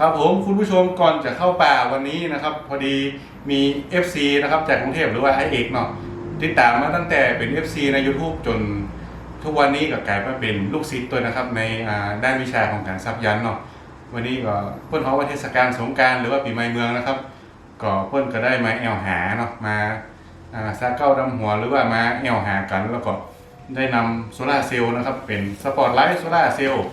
ครับผมคุณผู้ชมก่อนจะเข้าป่าวันนี้นะครับ พอดีมี FC นะครับจากกรุงเทพหรือว่าไอเอกเนาะติดตามมาตั้งแต่เป็น FC ใน YouTube จนทุกวันนี้ก็กลายมาเป็นลูกศิษย์ตัวนะครับ ในด้านวิชาของการซับยันเนาะวันนี้ก็เพื่อนเขาว่าเทศกาลสงการหรือว่าปีใหม่เมืองนะครับ ก็เพื่อนก็ได้มาแอวหาเนาะมาซาเก้าดำหัวหรือว่ามาแอวหากัน แล้วก็ได้นำโซลาเซลล์นะครับเป็นสปอร์ตไลท์โซลาเซลล์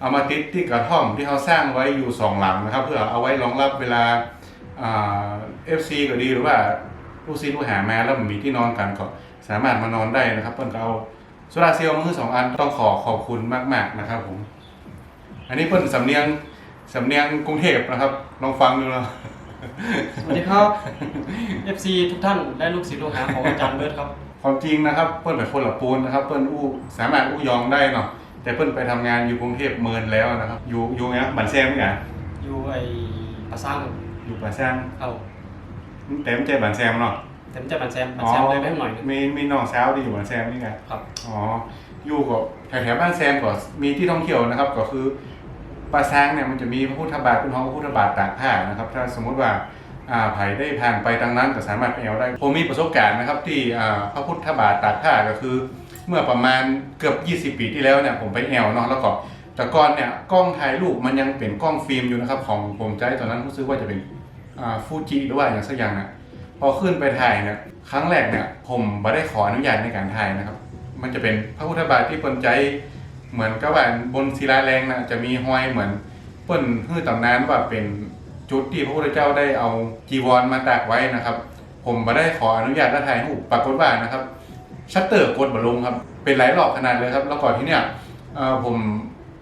เอามาติดที่กระท่อมที่เขาสร้างไว้อยู่สองหลังนะครับ เพื่อเอาไว้รองรับเวลาเอฟซีก็ดีหรือว่าลูกซีลูกหามาแล้วมันมีที่นอนกันก็สามารถมานอนได้นะครับเพิ่นก็เอาโซลาร์เซลล์มาคือสองอันต้องขอขอบคุณมากๆนะครับผม อันนี้เพิ่นสำเนียงสำเนียงกรุงเทพนะครับ ลองฟังดูนะสวัสดีครับ FC ทุกท่านและลูกศิษย์ลูกหาของอาจารย์เบิร์ดครับ ความจริงนะครับ เพิ่นเป็นคนละปูนนะครับ เพิ่นอู้สามารถอู้ยองได้เนาะ แต่เพิ่นไปทำงานอยู่กรุงเทพเมินแล้วนะครับ อยู่อยู่ไงนะบันแซมนี่ไงอยู่ไอ้ปะซังอยู่ป่าซ่างเอาแต่ไม่ใช่บันแซมเนาะแต่ไม่ใช่บันแซมบันแซมเลยไปหน่อยนึงมีมีน้องสาวที่อยู่บ้านแซมนี่ไงครับอ๋ออยู่กับแถวแถวๆบ้านแซมก็มีที่ท่องเที่ยวนะครับ ก็คือปลาซางเนี่ยมันจะมีพระพุทธบาทเป็นห้องพระพุทธบาทตากผ้านะครับ ถ้าสมมุติว่าอ่าไผ่ได้ผ่านไปทางนั้นก็สามารถไปเอาได้ผมมีประสบการณ์นะครับ ที่อ่าพระพุทธบาทตากผ้าก็คือ เมื่อประมาณเกือบ 20 ปีที่แล้วเนี่ยผมไปแอลเนาะแล้วก็แต่ก่อนเนี่ยกล้องถ่ายรูปมันยังเป็นกล้องฟิล์มอยู่นะครับ ของผมใจตอนนั้นรู้สึกว่าจะเป็นฟูจิหรือว่าอย่างสักอย่างนะพอขึ้นไปถ่ายเนี่ยครั้งแรกเนี่ยผมไม่ได้ขออนุญาตในการถ่ายนะครับ มันจะเป็นพระพุทธบาทที่เปิ้นใจเหมือนกับว่าบนศิลาแรงนะจะมีห้อยเหมือนเปิ้นฮื้อตำนานว่าเป็นจุดที่พระพุทธเจ้าได้เอาจีวรมาตากไว้นะครับ ผมไม่ได้ขออนุญาตและถ่ายรูปปรากฏว่านะครับ ชัตเตอร์กดบลงครับ เป็นหลายรอบขนาดเลยครับ แล้วก่อนที่เนี่ยผม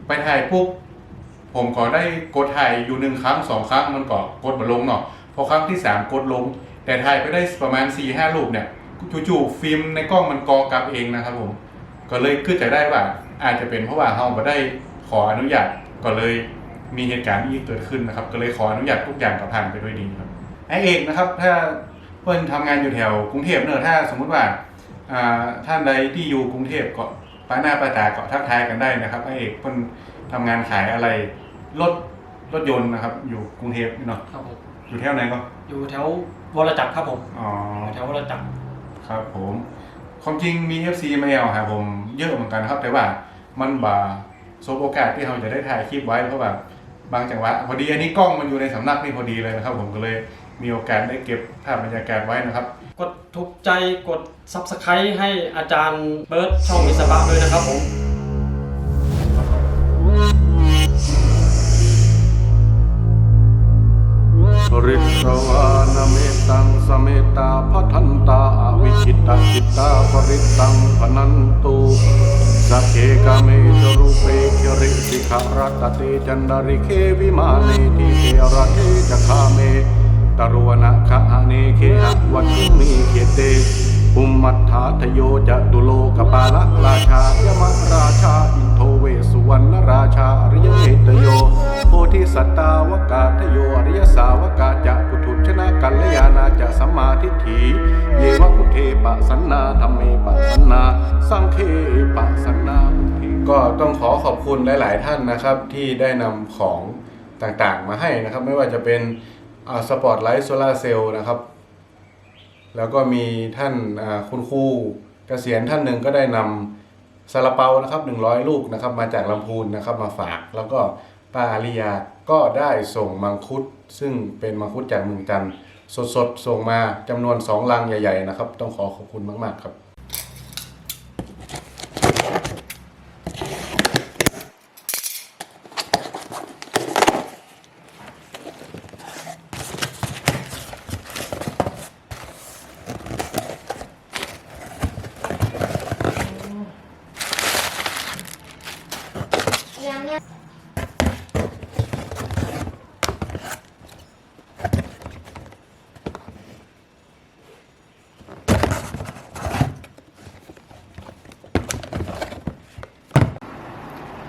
ไปถ่ายปุ๊บผมก็ได้กดถ่ายอยู่หนึ่งครั้งสองครั้งมันก็กดบลงเนาะพอครั้งที่สามกดลง แต่ถ่ายไปได้ประมาณ4ี่ห้ารูปเนี่ยจู่ๆฟิล์มในกล้องมันกอกลับเองนะครับผมก็เลยขึ้นใจได้ว่าอาจจะเป็นเพราะว่าเราไม่ได้ขออนุญาตก็เลยมีเหตุการณ์นี้เกิดขึ้นนะครับ ก็เลยขออนุญาตทุกอย่างกับผ่านไปด้วยดีครับไอเอกนะครับ ถ้าเพื่อนทำงานอยู่แถวกรุงเทพเนอะถ้าสมมุติว่า ท่านใดที่อยู่กรุงเทพก็ป้าหน้าป้าตาก็ทักทายกันได้นะครับไอเอกเพื่อนทำงานขายอะไรรถรถยนต์นะครับ อยู่กรุงเทพเนาะครับผมอยู่แถวไหนก็อยู่แถววรจักรครับผมอ๋อแถววรจักรครับผมความจริงมี FC มาแอลหาผมเยอะเหมือนกันครับ แต่ว่ามันบ่าสบโอกาสที่เราจะได้ถ่ายคลิปไว้เพราะแบบบางจังหวะพอดีอันนี้กล้องมันอยู่ในสำนักนี่พอดีเลยนะครับ ผมก็เลยมีโอกาสได้เก็บภาพบรรยากาศไว้นะครับ กดถูกใจกด Subscribe ให้อาจารย์เบิร์ดช่องมิสบะด้วยนะครับผมริสวานเมตังสเมตาพัทันตาอวิชิตาจิตาปริตังพนันตุสักเคกเมจรูเปคิริสิขารัตเตจันดาริเควิมาเนทิเทระเทจคาเม ตรวนะคะเนเคหะวัติมีเขเตอุมมัฏฐาทโยจะตุโลกปาละราชายมราชาอินโทเวสุวรรณราชาอริยเมตโยโพธิสัตตาวกาทโยอริยสาวกาจะปุถุชนะกัลยาณาจะสัมมาทิฏฐิเยวะพุทเทปะสันนาธรรมเมปะสันนา สังเคปะสันนาก็ต้องขอขอบคุณหลาย ๆ ท่านนะครับที่ได้นำของต่างๆ มาให้นะครับ ไม่ว่าจะเป็น สปอตไลท์โซลาเซลล์นะครับ แล้วก็มีท่านคุณครูเกษียณท่านหนึ่งก็ได้นำซาลาเปานะครับ100 ลูกนะครับมาจากลำพูนนะครับมาฝาก แล้วก็ป้าอาริยาก็ได้ส่งมังคุด ซึ่งเป็นมังคุดจากเมืองจันทร์สดๆ ส่งมาจำนวน 2 ลังใหญ่ ๆ นะครับ ต้องขอขอบคุณมาก ๆ ครับ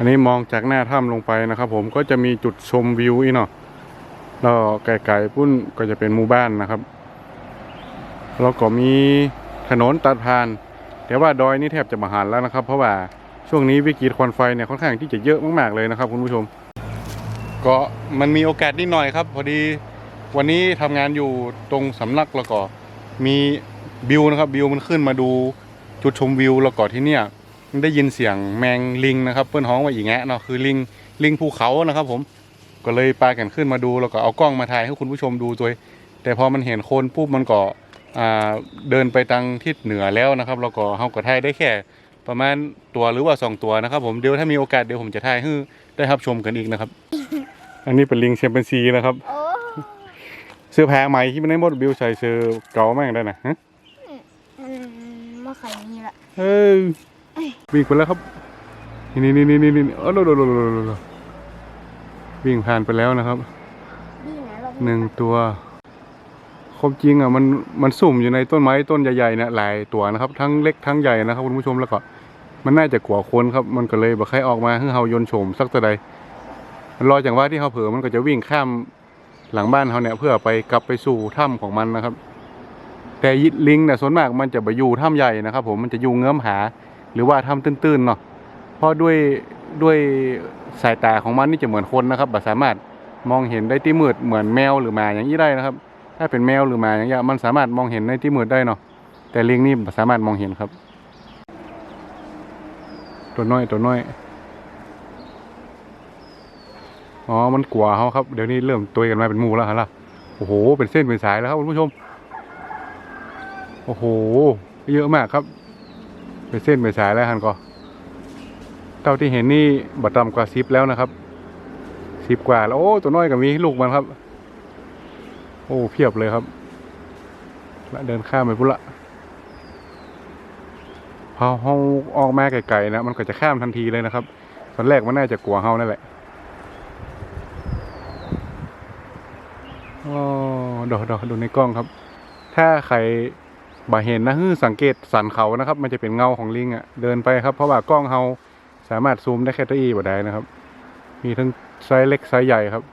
นนี้มองจากหน้าถ้ำลงไปนะครับ ผมก็จะมีจุดชมวิวอีกเนาะแล้วไกลๆปุ้นก็จะเป็นหมู่บ้านนะครับ แล้วก็มีถนนตัดผ่าน แต่ว่าดอยนี่แทบจะมหันแล้วนะครับ เพราะว่าช่วงนี้วิกฤตควันไฟเนี่ยค่อนข้างที่จะเยอะมากๆเลยนะครับ คุณผู้ชม ก็มันมีโอกาสนิดหน่อยครับ พอดีวันนี้ทำงานอยู่ตรงสำนักแล้วก็มีบิวนะครับบิวมันขึ้นมาดูจุดชมวิวแล้วก็ที่เนี่ย ได้ยินเสียงแมงลิงนะครับเปิ้นฮ้องว่าอีแงะเนาะคือลิงลิงภูเขานะครับ ผมก็เลยปากันขึ้นมาดูแล้วก็เอากล้องมาถ่ายให้คุณผู้ชมดูตัวแต่พอมันเห็นคนปุ๊บมันก็อ่าเดินไปทางทิศเหนือแล้วนะครับแล้วก็เฮาก็ถ่ายได้แค่ประมาณตัวหรือว่าสองตัวนะครับ ผมเดี๋ยวถ้ามีโอกาสเดี๋ยวผมจะถ่ายให้ได้รับชมกันอีกนะครับ อันนี้เป็นลิงแชมเปญซีนะครับโอ้เสื้อผ้าใหม่ที่มันได้หมดบิวใส่เสื้อเก่ามากได้นะฮะมันมาขายนี่ละเออ วิ่งไปแล้วครับ นี่นี่นี่นี่นี่โอ้โหโหโหโหโหโหวิ่งผ่านไปแล้วนะครับนี่นะเราหนึ่งตัวความจริงอะมันมันสุ่มอยู่ในต้นไม้ต้นใหญ่ๆเนี่ยหลายตัวนะครับ ทั้งเล็กทั้งใหญ่นะครับคุณผู้ชมแล้วก็ มันน่าจะกลัวคนครับ มันก็เลยบอกให้ออกมาให้เฮายนต์โฉมสักตัวใดมันรออย่างว่าที่เขาเผลอมันก็จะวิ่งข้ามหลังบ้านเขาเนี่ยเพื่อไปกลับไปสู่ถ้ำของมันนะครับ แต่ลิงเนี่ยส่วนมากมันจะไปอยู่ถ้ำใหญ่นะครับ ผมมันจะอยู่เงื้อมหา หรือว่าถ้ำตื้นๆเนาะเพราะด้วยด้วยสายตาของมันนี่จะเหมือนคนนะครับบ่สามารถมองเห็นได้ที่มืดเหมือนแมวหรือหมาอย่างนี้ได้นะครับ ถ้าเป็นแมวหรือหมาอย่างเงี้ยมันสามารถมองเห็นในที่มืดได้เนาะแต่ลิงนี่สามารถมองเห็นครับ ตัวน้อยตัวน้อยอ๋อ มันกลัวเขาครับ เดี๋ยวนี้เริ่มตัวกันมาเป็นหมูแล้วฮะล่ะ โอ้โห เป็นเส้นเป็นสายแล้วครับคุณผู้ชม โอ้โห เยอะมากครับ เป็นเส้นเป็นสายแล้วฮันก็เท่าที่เห็นนี่บัต่ำกว่าสิบแล้วนะครับสิบกว่าแล้วโอ้ตัวน้อยกับมีลูกมันครับ โอ้เพียบเลยครับและเดินข้ามไปพุ่นละพอเฮาออกมาไกลๆนะมันก็จะข้ามทันทีเลยนะครับตอนแรกมันน่าจะกลัวเฮานั่นแหละอ๋อดอกดอกดูในกล้องครับ ถ้าใคร บ่เห็นนะฮือสังเกตสันเขานะครับ มันจะเป็นเงาของลิงอะ่ะเดินไปครับเพราะว่ากล้องเฮาสามารถซูมได้แค่ตัวอีบ่ได้นะครับ มีทั้งไซส์เล็กไซส์ใหญ่ครับ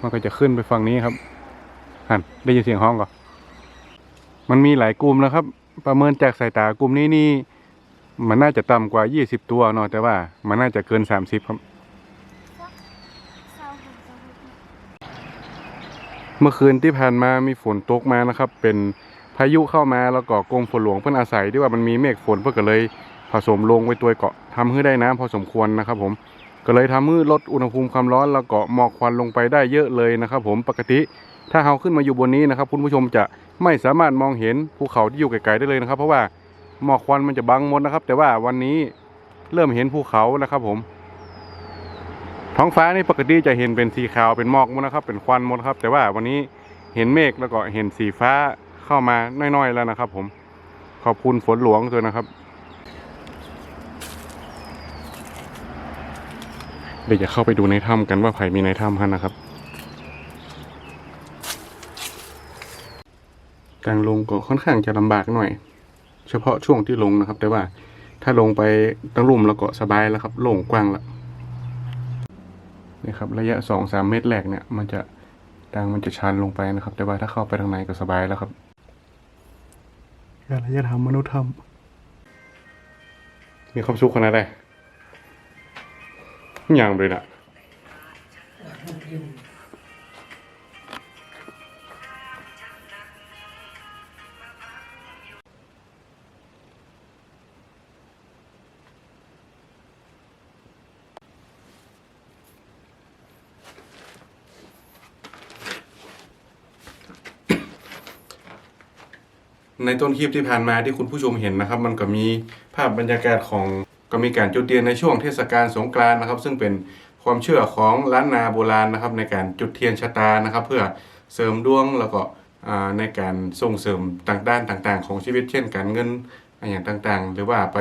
มันก็จะขึ้นไปฝั่งนี้ครับหันได้ยินเสียงห้องก่อนมันมีหลายกลุ่มนะครับ ประเมินจากสายตากลุ่มนี้นี่มันน่าจะต่ำกว่า 20 ตัวเนาะแต่ว่ามันน่าจะเกิน 30 ครับเศร้าค่ะเศร้าค่ะเมื่อคืนที่ผ่านมามีฝนตกมานะครับ เป็นายุเข้ามาแล้วก็กรมฝนหลวงเพิ่อนอาศัยที่ว่ามันมีเมฆฝนเพื่อก็เลยผสมลงไว้ตัวเกาะทำให้ได้น้ำพอสมควรนะครับผมก็เลยทำให้ลดอุณหภูมิความร้อนแล้วก็หมอกควันลงไปได้เยอะเลยนะครับผมปกติถ้าเราขึ้นมาอยู่บนนี้นะครับคุณผู้ชมจะไม่สามารถมองเห็นภูเขาที่อยู่ไกลๆได้เลยนะครับ เพราะว่าหมอกควันมันจะบังหมดนะครับ แต่ว่าวันนี้เริ่มเห็นภูเขานะครับผม ท้องฟ้านี่ปกติจะเห็นเป็นสีขาวเป็นหมอกหมดนะครับ เป็นควันหมดครับ แต่ว่าวันนี้เห็นเมฆแล้วก็เห็นสีฟ้า เข้ามาน้อยๆแล้วนะครับ ผมขอบคุณฝนหลวงด้วยนะครับเดี๋ยวจะเข้าไปดูในถ้ำกันว่าไผ่มีในถ้ำฮะนะครับการลงก็ค่อนข้างจะลำบากหน่อย เฉพาะช่วงที่ลงนะครับ แต่ว่าถ้าลงไปตั้งลุ่มแล้วก็สบายแล้วครับโล่งกว้างแล้วนี่ครับ ระยะสองสามเมตรแรกเนี่ย มันจะทางมันจะชันลงไปนะครับ แต่ว่าถ้าเข้าไปทางในก็สบายแล้วครับ อารระยะทำมนุษย์ทำมีความสุขขนาดไหนอย่างเลยนะ ในต้นคลิปที่ผ่านมาที่คุณผู้ชมเห็นนะครับ มันก็มีภาพบรรยากาศของก็มีการจุดเทียนในช่วงเทศกาลสงกรานต์นะครับ ซึ่งเป็นความเชื่อของล้านนาโบราณนะครับ ในการจุดเทียนชะตานะครับ เพื่อเสริมดวงแล้วก็ในการส่งเสริมต่างด้านต่าง ๆ ของชีวิตเช่นการเงินอย่างต่างๆ หรือว่าไป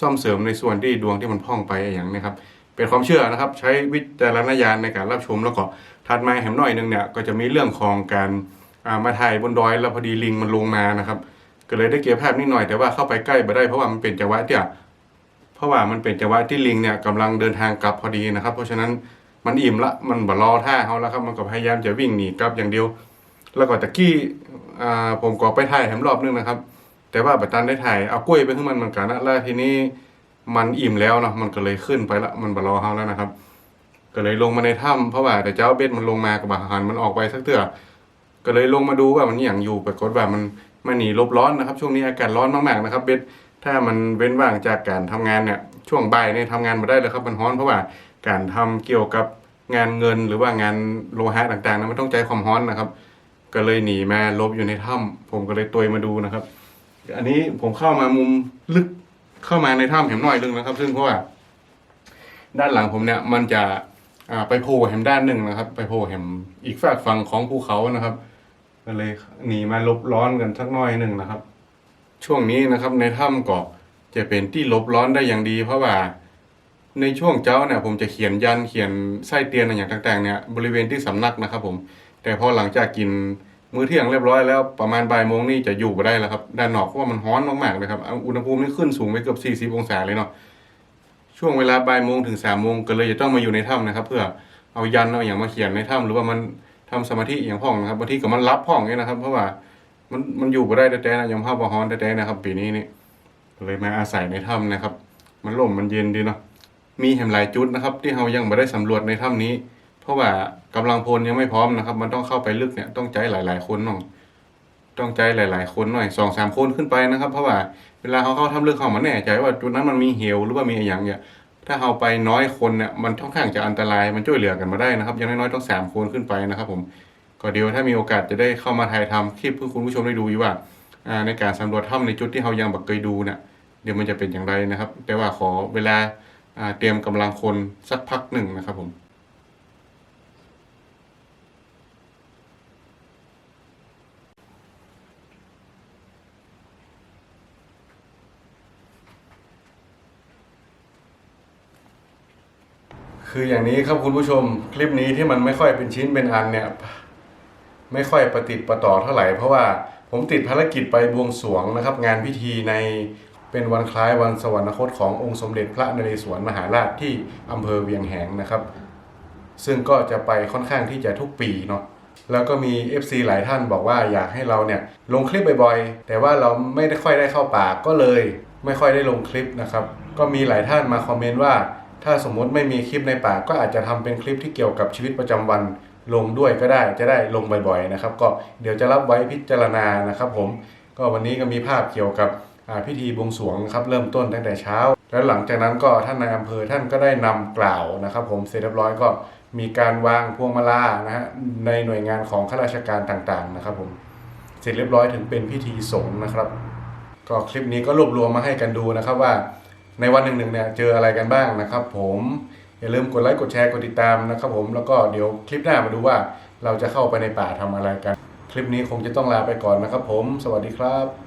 ซ่อมเสริมในส่วนที่ดวงที่มันพ่องไปอย่างนี้ครับเป็นความเชื่อนะครับ ใช้วิจารณญาณในการรับชมแล้วก็ถัดมาแหมหน่อยหนึงเนี่ยก็จะมีเรื่องของการ มาถ่ายบนดอยแล้วพอดีลิงมันลงมานะครับ ก็เลยได้เก็บภาพนิดหน่อยแต่ว่าเข้าไปใกล้ไม่ได้เพราะว่ามันเป็นจังหวะที่เพราะว่ามันเป็นจังหวะที่ลิงเนี่ยกำลังเดินทางกลับพอดีนะครับ เพราะฉะนั้นมันอิ่มละมันบ่รอท่าเขาแล้วครับมันก็พยายามจะวิ่งหนีกลับอย่างเดียว แล้วก็ตะกี้ผมก็ไปถ่ายแถมรอบนึงนะครับ แต่ว่าบัตันได้ถ่ายเอากล้วยไปขึ้นมันเหมือนกันนะแล้วทีนี้มันอิ่มแล้วเนาะมันก็เลยขึ้นไปละมันบ่รอเขาแล้วนะครับ ก็เลยลงมาในถ้ำเพราะว่าแต่เจ้าเบ็ดมันลงมากับบาหันมันออกไปสักเถื่อ ก็เลยลงมาดูว่ามันอย่างอยู่ปรากฏว่ามันมันหนีลบร้อนนะครับ ช่วงนี้อากาศร้อนมากๆนะครับเบ็ดถ้ามันเว้นว่างจากการทำงานเนี่ยช่วงบ่ายเนี่ยทำงานมาได้เลยครับมันร้อนเพราะว่าการทำเกี่ยวกับงานเงินหรือว่างานโลหะต่างๆนะมันต้องใจความร้อนนะครับ ก็เลยหนีมาลบอยู่ในถ้ำผมก็เลยตัวมาดูนะครับ อันนี้ผมเข้ามามุมลึกเข้ามาในถ้ำแหมหน่อยนึงนะครับ ซึ่งเพราะว่าด้านหลังผมเนี่ยมันจะไปโผล่แหมด้านหนึ่งนะครับ ไปโผล่แหมอีกฝากฝั่งของภูเขานะครับ ก็เลยหนีมาหลบร้อนกันสักน่อยหนึ่งนะครับ ช่วงนี้นะครับในถ้ำก็จะเป็นที่หลบร้อนได้อย่างดี เพราะว่า ในช่วงเจ้าเนี่ยผมจะเขียนยันเขียนไส้เตียนอะไรอย่างต่างๆเนี่ยบริเวณที่สำนักนะครับ ผม แต่พอหลังจากกินมื้อเที่ยงเรียบร้อยแล้วประมาณบ่ายโมงนี่จะอยู่ไม่ได้แล้วครับด้านนอกเพราะว่ามันร้อนมากๆเลยครับอุณหภูมินี่ขึ้นสูงไปเกือบ40องศาเลยเนาะช่วงเวลาบ่ายโมงถึงสามโมงก็เลยจะต้องมาอยู่ในถ้ำนะครับ เพื่อเอายันเอาอย่างมาเขียนในถ้ำหรือว่ามัน ทำสมาธิอย่างพ่องนะครับบางทีก็มันรับพ่องเนี่ยนะครับ เพราะว่ามันมันอยู่ไ่ได้แต่ๆนะยมภาพบอฮ้อนแต่ๆนะครับ ปีนี้นี่เลยมาอาศัยในถ้ำนะครับ มันลมมันเย็นดีเนาะมีแหมหลายจุดนะครับ ที่เรายังไม่ได้สำรวจในถ้ำนี้ เพราะว่ากำลังพลยังไม่พร้อมนะครับ มันต้องเข้าไปลึกเนี่ยต้องใจหลาย ๆ คนเนาะต้องใจหลาย ๆ คนหน่อยสองสามคนขึ้นไปนะครับ เพราะว่าเวลาเขาเข้าถ้ำลึกเขามันแน่ใจว่าจุดนั้นมันมีเหวหรือว่ามีอะไรอย่างเนี่ย ถ้าเอาไปน้อยคนเนี่ยมันค่อนข้างจะอันตรายมันช่วยเหลือกันมาได้นะครับยังน้อยๆต้องสามคนขึ้นไปนะครับผมก็เดี๋ยวถ้ามีโอกาสจะได้เข้ามาถ่ายทำคลิปเพื่อคุณผู้ชมได้ดูอยู่ว่าในการสำรวจถ้ำในจุดที่เรายังบักเคยดูเนี่ยเดี๋ยวมันจะเป็นอย่างไรนะครับ แต่ว่าขอเวลาอ่าเตรียมกำลังคนสักพักหนึ่งนะครับผม คืออย่างนี้ครับคุณผู้ชมคลิปนี้ที่มันไม่ค่อยเป็นชิ้นเป็นอันเนี่ยไม่ค่อยประติดประต่อเท่าไหร่เพราะว่าผมติดภารกิจไปบวงสรวงนะครับ งานพิธีในเป็นวันคล้ายวันสวรรคตขององค์สมเด็จพระนเรศวรมหาราชที่อำเภอเวียงแหงนะครับ ซึ่งก็จะไปค่อนข้างที่จะทุกปีเนาะแล้วก็มี FC หลายท่านบอกว่าอยากให้เราเนี่ยลงคลิปบ่อยๆ แต่ว่าเราไม่ได้ค่อยได้เข้าป่าก็เลย ไม่ค่อยได้ลงคลิปนะครับ ก็มีหลายท่านมาคอมเมนต์ว่า ถ้าสมมติไม่มีคลิปในป่าก็อาจจะทำเป็นคลิปที่เกี่ยวกับชีวิตประจำวันลงด้วยก็ได้จะได้ลงบ่อยๆนะครับ ก็เดี๋ยวจะรับไว้พิจารณานะครับ ผมก็วันนี้ก็มีภาพเกี่ยวกับพิธีบวงสรวงครับเริ่มต้นตั้งแต่เช้า แล้วหลังจากนั้นก็ท่านนายอำเภอท่านก็ได้นำกล่าวนะครับ ผมเสร็จเรียบร้อยก็มีการวางพวงมาลานะฮะในหน่วยงานของข้าราชการต่างๆนะครับ ผมเสร็จเรียบร้อยถึงเป็นพิธีสงฆ์นะครับ ก็คลิปนี้ก็รวบรวมมาให้กันดูนะครับว่า ในวันหนึ่งๆเนี่ยเจออะไรกันบ้างนะครับ ผมอย่าลืมกดไลค์กดแชร์กดติดตามนะครับผมแล้วก็เดี๋ยวคลิปหน้ามาดูว่าเราจะเข้าไปในป่าทำอะไรกัน คลิปนี้คงจะต้องลาไปก่อนนะครับผม สวัสดีครับ